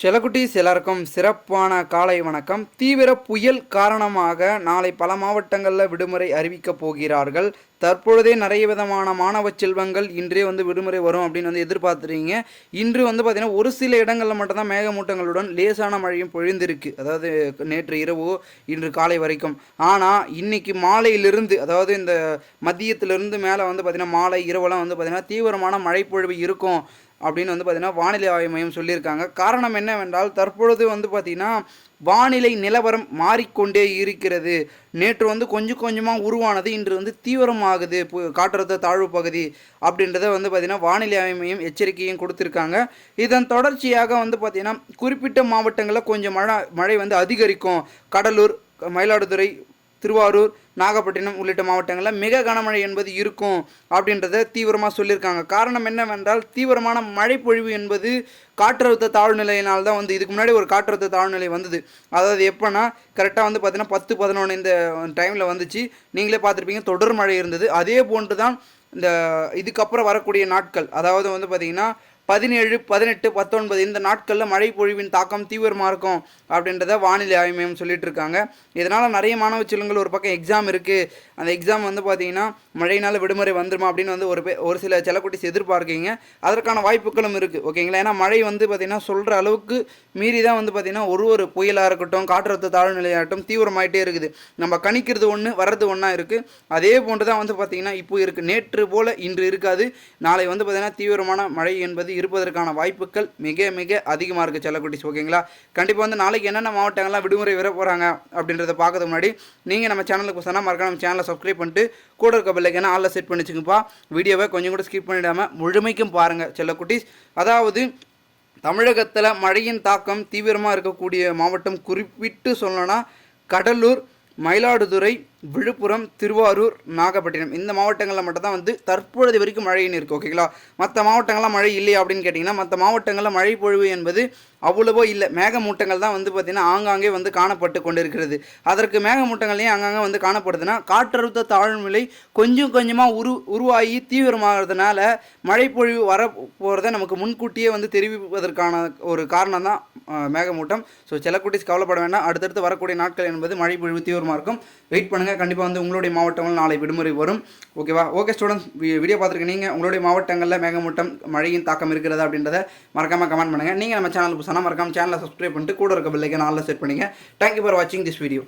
செலக்குட்டீஸ் எல்லாருக்கும் சிறப்பான காலை வணக்கம். தீவிர புயல் காரணமாக நாளை பல மாவட்டங்களில் விடுமுறை அறிவிக்கப் போகிறார்கள். தற்பொழுதே நிறைய விதமான மாணவ செல்வங்கள் இன்றே வந்து விடுமுறை வரும் அப்படின்னு வந்து எதிர்பார்த்துறீங்க இன்று வந்து பார்த்திங்கன்னா ஒரு சில இடங்களில் மட்டும்தான் மேகமூட்டங்களுடன் லேசான மழையும் பொழிந்திருக்கு. அதாவது நேற்று இரவு இன்று காலை வரைக்கும். ஆனால் இன்னைக்கு மாலையிலிருந்து அதாவது இந்த மதியத்திலிருந்து மேலே வந்து பார்த்திங்கன்னா மாலை இரவெல்லாம் வந்து பார்த்திங்கன்னா தீவிரமான மழைப்பொழிவு இருக்கும். அப்படின்னு வந்து பார்த்திங்கன்னா வானிலை ஆய்வு மையம் சொல்லியிருக்காங்க. காரணம் என்னவென்றால் தற்பொழுது வந்து பார்த்திங்கன்னா வானிலை நிலவரம் மாறிக்கொண்டே இருக்கிறது. நேற்று வந்து கொஞ்சம் கொஞ்சமாக உருவானது இன்று வந்து தீவிரமாகுது பு- காற்றழுத்த தாழ்வு பகுதி அப்படின்றத வந்து பார்த்திங்கன்னா வானிலை ஆய்வு மையம் எச்சரிக்கையும் கொடுத்துருக்காங்க. இதன் தொடர்ச்சியாக வந்து பார்த்திங்கன்னா குறிப்பிட்ட மாவட்டங்களில் கொஞ்சம் மழை மழை வந்து அதிகரிக்கும். கடலூர் மயிலாடுதுறை திருவாரூர் நாகப்பட்டினம் உள்ளிட்ட மாவட்டங்களில் மிக கனமழை என்பது இருக்கும் அப்படின்றத தீவிரமாக சொல்லியிருக்காங்க. காரணம் என்னவென்றால் தீவிரமான மழைப்பொழிவு என்பது காற்றழுத்த தாழ்நிலையினால் தான் வந்து இதுக்கு முன்னாடி ஒரு காற்றழுத்த தாழ்நிலை வந்தது. அதாவது எப்போனா கரெக்டாக வந்து பார்த்தீங்கன்னா பத்து பதினொன்று இந்த டைமில் வந்துச்சு. நீங்களே பார்த்துருப்பீங்க தொடர் மழை இருந்தது. அதே போன்று தான் இந்த இதுக்கப்புறம் வரக்கூடிய நாட்கள். அதாவது வந்து பார்த்திங்கன்னா பதினேழு பதினெட்டு பத்தொன்பது இந்த நாட்களில் மழை பொழிவின் தாக்கம் தீவிரமாக இருக்கும் அப்படின்றத வானிலை ஆய்வு மையம் சொல்லிட்டு இருக்காங்க இதனால் நிறைய மாணவ செல்வங்கள் ஒரு பக்கம் எக்ஸாம் இருக்குது அந்த எக்ஸாம் வந்து பார்த்தீங்கன்னா மழையினால் விடுமுறை வந்துருமா அப்படின்னு வந்து ஒரு பே- ஒரு சில செல்லக்குட்டிஸ் எதிர்பார்க்கீங்க அதற்கான வாய்ப்புகளும் இருக்குது ஓகேங்களா? ஏன்னா மழை வந்து பார்த்திங்கன்னா சொல்கிற அளவுக்கு மீறி தான் வந்து பார்த்திங்கன்னா ஒரு ஒரு புயலாக இருக்கட்டும் காற்றழுத்த தாழ்நிலையாகட்டும் தீவிரமாயிட்டே இருக்குது. நம்ம கணிக்கிறது ஒன்று வர்றது ஒன்றா இருக்குது அதே போன்று தான் வந்து பார்த்திங்கன்னா இப்போ இருக்குது நேற்று போல் இன்று இருக்காது. நாளை வந்து பார்த்திங்கன்னா தீவிரமான மழை என்பது இருப்பதற்கான வாய்ப்புகள் மிக மிக அதிகமாக இருக்குது செல்லக்குட்டிஸ் ஓகேங்களா? கண்டிப்பாக வந்து நாளைக்கு என்னென்ன மாவட்டங்கள்லாம் விடுமுறை வர போகிறாங்க அப்படின்றத பார்க்கறதுக்கு முன்னாடி நீங்கள் நம்ம சேனலுக்கு சொன்னால் மறக்காம நம்ம சேனலை சப்ஸ்கிரைப் பண்ணிட்டு கூட இருக்க பெல்லைக்கான ஆளில் செட் பண்ணிச்சுங்கப்பா வீடியோவை கொஞ்சம் கூட ஸ்கிப் பண்ணிடாமல் முழுமைக்கும் பாருங்கள் செல்லக்குட்டிஸ். அதாவது தமிழகத்தில் மழையின் தாக்கம் தீவிரமாக இருக்கக்கூடிய மாவட்டம் குறிப்பிட்டு சொல்லணும்னா கடலூர் மயிலாடுதுறை விழுப்புரம் திருவாரூர் நாகப்பட்டினம். இந்த மாவட்டங்களில் மட்டும் தான் வந்து தற்பொழுது வரைக்கும் மழைன்னு இருக்குது ஓகேங்களா மற்ற மாவட்டங்கள்லாம் மழை இல்லையா அப்படின்னு கேட்டிங்கன்னா மற்ற மாவட்டங்களில் மழை பொழிவு என்பது அவ்வளவோ இல்லை. மேகமூட்டங்கள் தான் வந்து பார்த்திங்கன்னா ஆங்காங்கே வந்து காணப்பட்டு கொண்டு இருக்கிறது அதற்கு மேகமூட்டங்களையும் அங்கங்கே வந்து காணப்படுதுன்னா காற்றழுத்த தாழ்நிலை கொஞ்சம் கொஞ்சமாக உரு உருவாகி தீவிரமாகிறதுனால மழைப்பொழிவு வர போகிறத நமக்கு முன்கூட்டியே வந்து தெரிவிப்பதற்கான ஒரு காரணம் தான் மேகமூட்டம். ஸோ செல்லக்குட்டிஸ் கவலைப்பட வேண்டாம். அடுத்தடுத்து வரக்கூடிய நாட்கள் என்பது மழைப்பொழிவு தீவிரமாக இருக்கும். வெயிட் பண்ணுங்கள் கண்டிப்பாக வந்து உங்களுடைய மாவட்டங்கள் நாளை விடுமுறை வரும். ஓகேவா ஓகே ஸ்டூடெண்ட்ஸ் வீடியோ பார்த்துருக்க நீங்கள் உங்களுடைய மாவட்டங்களில் மேகமூட்டம் மழையின் தாக்கம் இருக்கிறதா அப்படின்றத மறக்காமல் கமெண்ட் பண்ணுங்கள் நீங்கள் நம்ம சேனல் புதுசாக மறக்காம சேனலை சப்ஸ்கிரைப் பண்ணிட்டு கூட இருக்க பிள்ளைக்கு நாளில் செட் பண்ணுங்கள் தேங்க்யூ ஃபார் வாட்சிங் திஸ் வீடியோ